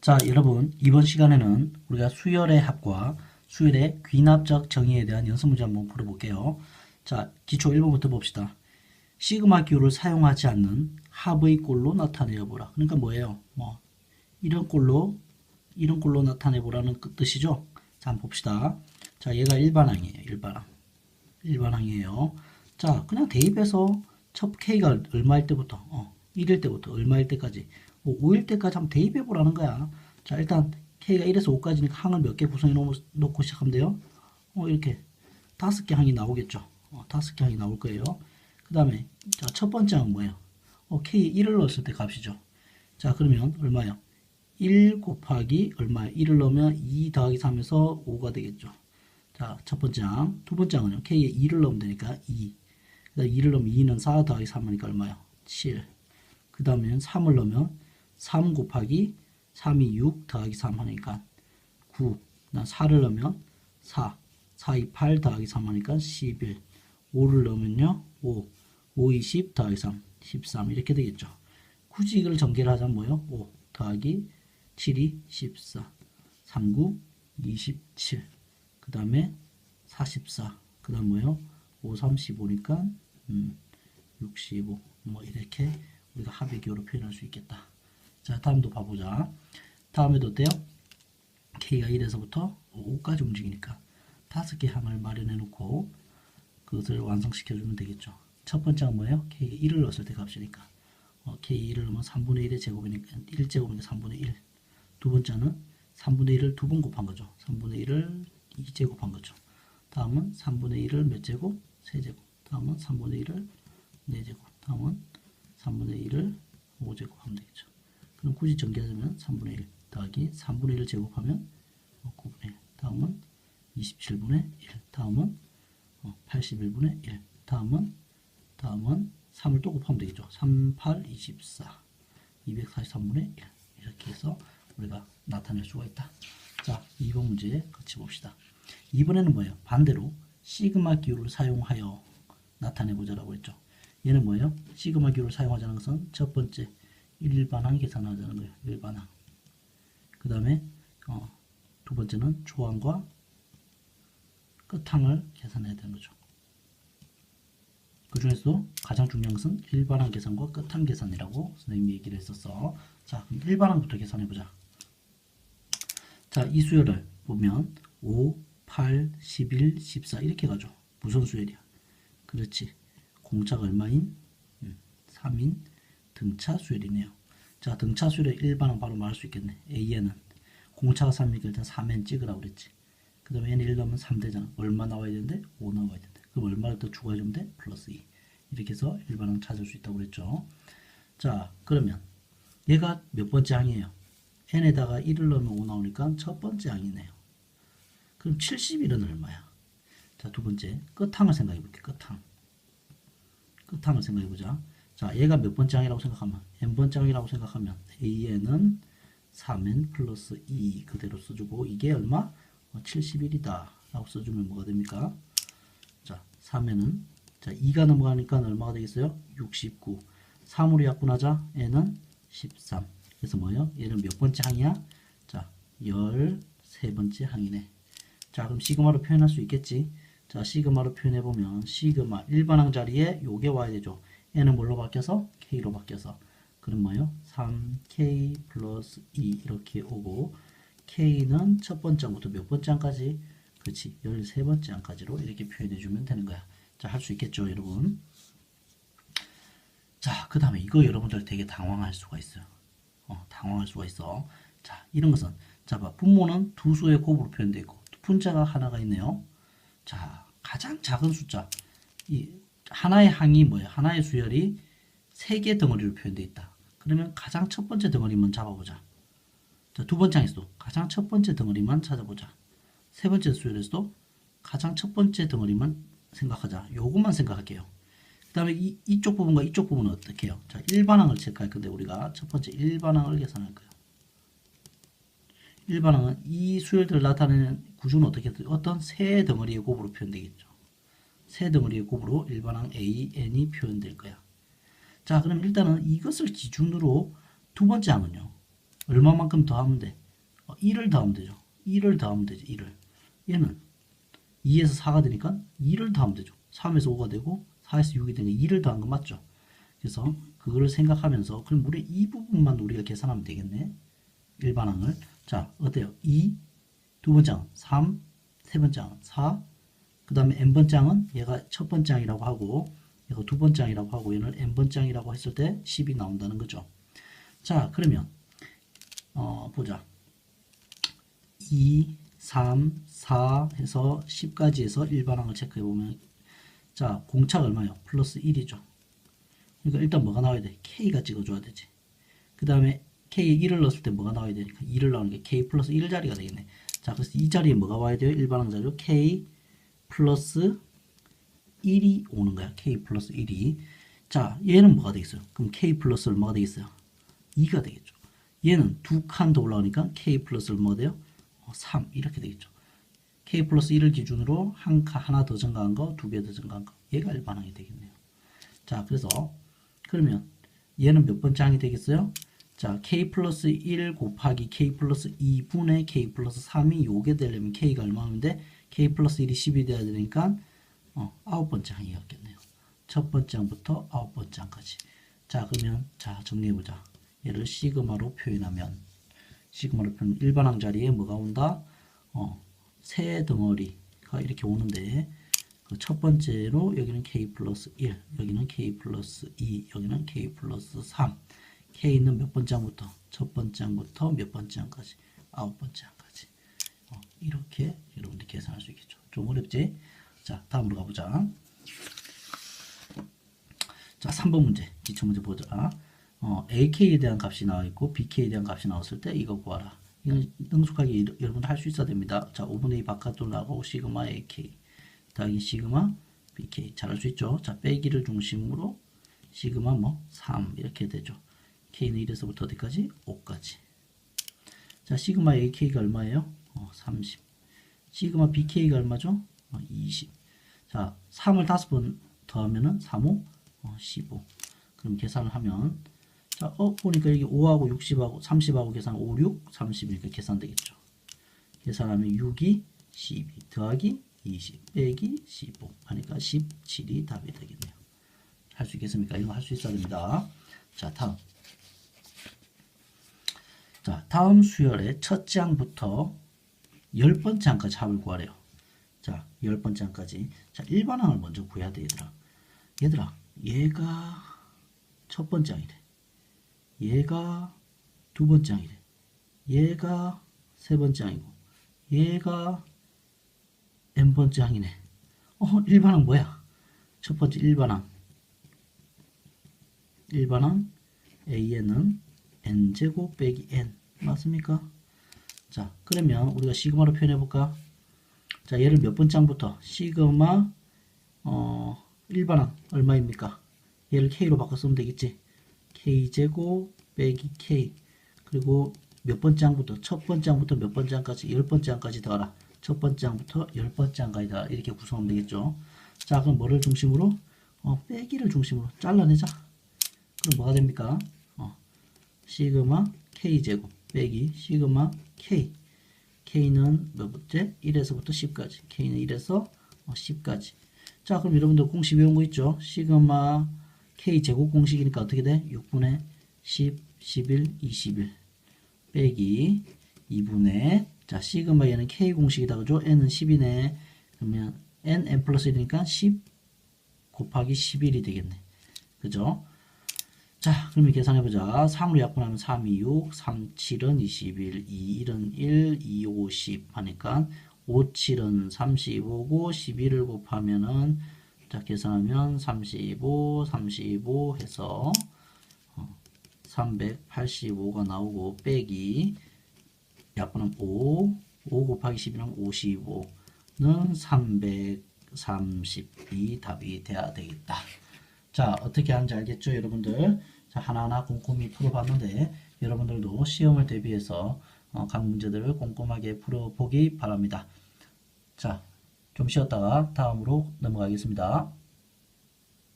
자, 여러분, 이번 시간에는 우리가 수열의 합과 수열의 귀납적 정의에 대한 연습 문제 한번 풀어볼게요. 자, 기초 1번부터 봅시다. 시그마 기호를 사용하지 않는 합의 꼴로 나타내어 보라. 그러니까 뭐예요? 뭐 이런 꼴로 이런 꼴로 나타내 보라는 그 뜻이죠. 자, 한번 봅시다. 자, 얘가 일반항이에요. 일반항. 일반항이에요. 자, 그냥 대입해서 첫 K가 얼마일 때부터 어, 1일 때부터 얼마일 때까지 5일 때까지 한번 대입해 보라는 거야. 자, 일단 K가 1에서 5까지니까 항을 몇 개 구성해 놓- 놓고 시작하면 돼요. 어, 이렇게 다섯 개 항이 나오겠죠. 어, 다섯 개 항이 나올 거예요. 그 다음에 자, 첫 번째 항은 뭐예요? 어, K 1을 넣었을 때 값이죠. 자, 그러면 얼마요? 1 곱하기 얼마요? 1을 넣으면 2 더하기 3에서 5가 되겠죠. 자, 첫 번째 항. 두 번째 항은요. K에 2를 넣으면 되니까 2. 그 다음에 2를 넣으면 2는 4 더하기 3하니까 얼마요? 7. 그 다음에 3을 넣으면 3 곱하기 3이 6 더하기 3 하니까 9. 그다음 4를 넣으면 4. 4, 2, 8 더하기 3 하니까 11. 5를 넣으면요. 5. 5, 20 더하기 3. 13. 이렇게 되겠죠. 굳이 이걸 전개를 하자면 뭐요? 5 더하기 7이 14. 39, 27. 그 다음에 44. 그 다음 뭐요? 5, 35니까 음, 65. 뭐 이렇게 우리가 합의 기호로 표현할 수 있겠다. 자, 다음도 봐보자. 다음에도 어때요? K가 1에서부터 5까지 움직이니까 다섯 개 항을 마련해 놓고 그것을 완성시켜 주면 되겠죠. 첫 번째가 뭐예요? K가 1을 넣었을 때 값이니까 어, K 1을 넣으면 3분의 1의 제곱이니까 1제곱이니까 3분의 1. 두 번째는 3분의 1을 두 번 곱한 거죠. 3분의 1을 2제 곱한 거죠. 다음은 3분의 1을 몇 제곱? 세제곱. 다음은 3분의 1을 4제곱. 다음은 3분의 1을 5제곱 하면 되겠죠. 굳이 전개하자면 3분의 1 더하기 3분의 1을 제곱하면 9분의 1. 다음은 27분의 1. 다음은 81분의 1. 다음은 다음은 3을 또 곱하면 되겠죠. 3, 8, 24. 243분의 1. 이렇게 해서 우리가 나타낼 수가 있다. 자, 2번 문제 같이 봅시다. 이번에는 뭐예요? 반대로 시그마 기호를 사용하여 나타내 보자라고 했죠. 얘는 뭐예요? 시그마 기호를 사용하자는 것은 첫 번째 일반항 계산하자는 거예요. 일반항. 그 다음에 어, 두 번째는 조항과 끝항을 계산해야 되는 거죠. 그 중에서도 가장 중요한 것은 일반항 계산과 끝항 계산이라고 선생님이 얘기를 했었어. 자, 그럼 일반항부터 계산해 보자. 자, 이 수열을 보면 5, 8, 11, 14 이렇게 가죠. 무슨 수열이야? 그렇지. 공차가 얼마인? 음, 3인 등차 수열이네요. 자, 등차 수열의 일반항 바로 말할 수 있겠네. A에는 공차가 3이니까 일단 3엔 찍으라고 그랬지. 그 다음에 n 1 넣으면 3되잖아. 얼마 나와야 되는데? 5 나와야 되는데. 그럼 얼마를 더 추가해주면 돼? 플러스 2. 이렇게 해서 일반항 찾을 수 있다고 그랬죠. 자, 그러면 얘가 몇 번째 항이에요? n에다가 1을 넣으면 5 나오니까 첫 번째 항이네요. 그럼 71은 얼마야? 자, 두 번째 끝항을 생각해 볼게. 끝항. 끝항을 생각해 보자. 자, 얘가 몇 번째 항이라고 생각하면 n 번째 항이라고 생각하면 an은 3n 플러스 2 그대로 써주고 이게 얼마? 71이다 라고 써주면 뭐가 됩니까? 자, 3에는 자 2가 넘어가니까 얼마가 되겠어요? 69 3으로 약분하자 n은 13 그래서 뭐예요? 얘는 몇 번째 항이야? 자 13번째 항이네 자 그럼 시그마로 표현할 수 있겠지 자 시그마로 표현해보면 시그마 일반항 자리에 요게 와야 되죠 n은 뭘로 바뀌어서? k로 바뀌어서 그럼 뭐예요? 3k 플러스 2 이렇게 오고 K는 첫 번째 항부터 몇 번째 항까지? 그렇지. 13번째 항까지로 이렇게 표현해 주면 되는 거야. 자, 할 수 있겠죠, 여러분? 자, 그 다음에 이거 여러분들 되게 당황할 수가 있어요. 어, 당황할 수가 있어. 자, 이런 것은, 자, 봐. 분모는 두 수의 곱으로 표현되어 있고, 분자가 하나가 있네요. 자, 가장 작은 숫자. 이, 하나의 항이 뭐예요? 하나의 수열이 세 개 덩어리로 표현되어 있다. 그러면 가장 첫 번째 덩어리만 잡아보자. 자, 두 번째 항에서도 가장 첫 번째 덩어리만 찾아보자. 세 번째 수열에서도 가장 첫 번째 덩어리만 생각하자. 요것만 생각할게요. 그 다음에 이, 이쪽 부분과 이쪽 부분은 어떻게 해요? 자, 일반항을 체크할 건데 우리가 첫 번째 일반항을 계산할 거예요. 일반항은 이 수열들을 나타내는 구조는 어떻게? 어떤 세 덩어리의 곱으로 표현되겠죠. 세 덩어리의 곱으로 일반항 A, N이 표현될 거야. 자, 그럼 일단은 이것을 기준으로 두 번째 항은요. 얼마만큼 더하면 돼? 어, 1을 더하면 되죠. 1을 더하면 되죠. 1을. 얘는 2에서 4가 되니까 2를 더하면 되죠. 3에서 5가 되고 4에서 6이 되니까 2를 더한 거 맞죠? 그래서 그거를 생각하면서 그럼 우리 이 부분만 우리가 계산하면 되겠네. 일반항을. 자, 어때요? 2, 두 번째 항 3, 세 번째 항 4, 그 다음에 n번째 항은 얘가 첫 번째 항이라고 하고 얘가 두 번째 항이라고 하고 얘는 n번째 항이라고 했을 때 10이 나온다는 거죠. 자, 그러면 어, 보자. 2, 3, 4 해서 10까지 해서 일반항을 체크해 보면 자, 공차가 얼마예요? 플러스 1이죠. 그러니까 일단 뭐가 나와야 돼? K가 찍어줘야 되지. 그 다음에 K에 1을 넣었을 때 뭐가 나와야 되니까 2를 나오는 게 K 플러스 1 자리가 되겠네. 자, 그래서 이 자리에 뭐가 와야 돼요? 일반항 자료 K 플러스 1이 오는 거야. K 플러스 1이. 자, 얘는 뭐가 되겠어요? 그럼 K 플러스 얼마가 되겠어요? 2가 되겠죠. 얘는 두 칸 더 올라오니까 K 플러스 얼마가 돼요? 어, 3 이렇게 되겠죠. K 플러스 1을 기준으로 한 칸 하나 더 증가한 거, 두 개 더 증가한 거. 얘가 일반항이 되겠네요. 자, 그래서 그러면 얘는 몇 번째 항이 되겠어요? 자, k 플러스 1 곱하기 k 플러스 2분의 k 플러스 3이 요게 되려면 k가 얼마인데 k 플러스 1이 10이 돼야 되니까 어, 아홉 번째 항이었겠네요. 첫 번째 항부터 아홉 번째 항까지. 자, 그러면 자 정리해보자. 얘를 시그마로 표현하면 시그마로 표현 일반 항 자리에 뭐가 온다? 어, 세 덩어리가 이렇게 오는데 그 첫 번째로 여기는 k 플러스 1, 여기는 k 플러스 2, 여기는 k 플러스 3. k는 몇 번째 항부터? 첫 번째 항부터 몇 번째 항까지? 아홉 번째 항까지. 어, 이렇게 좀 어렵지? 자, 다음으로 가보자. 자, 3번 문제. 기초 문제 보자. 어, AK에 대한 값이 나와 있고 BK에 대한 값이 나왔을 때 이거 구하라. 이건 능숙하게 여러분들 할수 있어야 됩니다. 자, 5분의 2 바깥으로 나가고 시그마 AK 더하기 시그마 BK 잘 할 수 있죠. 자, 빼기를 중심으로 시그마 뭐 3 이렇게 되죠. K는 1에서부터 어디까지? 5까지. 자, 시그마 AK가 얼마예요? 어, 30. 시그마 BK가 얼마죠? 어, 20. 자, 3을 5번 더하면은 3, 5, 어, 15. 그럼 계산을 하면 자, 어, 보니까 여기 5하고 60하고 30하고 계산 5, 6, 30 이렇게 계산되겠죠. 계산하면 6이 12 더하기 20 빼기 15 하니까 17이 답이 되겠네요. 할 수 있겠습니까? 이거 할 수 있어야 됩니다. 자, 다음. 자, 다음 수열의 첫 장부터 열 번째 항까지 합을 구하래요. 자, 열 번째 항까지. 자, 일반항을 먼저 구해야 돼, 얘들아. 얘들아, 얘가 첫 번째 항이 래. 얘가 두 번째 항이 래. 얘가 세 번째 항이고, 얘가 n 번째 항이네. 어, 일반항 뭐야? 첫 번째 일반항. 일반항 AN은 n제곱 빼기 n 맞습니까? 자 그러면 우리가 시그마로 표현해 볼까? 자 얘를 몇 번째 항부터 시그마 어 일반항 얼마입니까? 얘를 k로 바꿔 쓰면 되겠지? k제곱 빼기 k 그리고 몇 번째 항부터 첫 번째 항부터 몇 번째 항까지 열 번째 항까지 더하라 첫 번째 항부터 열 번째 항까지 다 이렇게 구성하면 되겠죠? 자 그럼 뭐를 중심으로? 어 빼기를 중심으로 잘라내자 그럼 뭐가 됩니까? 어, 시그마 k제곱 빼기 시그마 k k는 몇 번째? 1에서부터 10까지 k는 1에서 10까지 자 그럼 여러분들 공식 외운 거 있죠? 시그마 k제곱 공식이니까 어떻게 돼? 6분의 10, 11, 21 빼기 2분의 자 시그마 얘는 k 공식이다 그죠? n은 10이네 그러면 n, n 플러스 1이니까 10 곱하기 11이 되겠네 그죠? 자, 그러면 계산해보자. 3으로 약분하면 3, 2, 6, 3, 7은 21, 2, 1은 1, 2, 5, 10 하니까 5, 7은 35고 11을 곱하면은 자, 계산하면 35, 35 해서 어, 385가 나오고 빼기 약분은 5, 5 곱하기 11은 55는 332 답이 돼야 되겠다. 자, 어떻게 하는지 알겠죠, 여러분들? 자, 하나하나 꼼꼼히 풀어봤는데, 여러분들도 시험을 대비해서 어, 각 문제들을 꼼꼼하게 풀어보기 바랍니다. 자, 좀 쉬었다가 다음으로 넘어가겠습니다.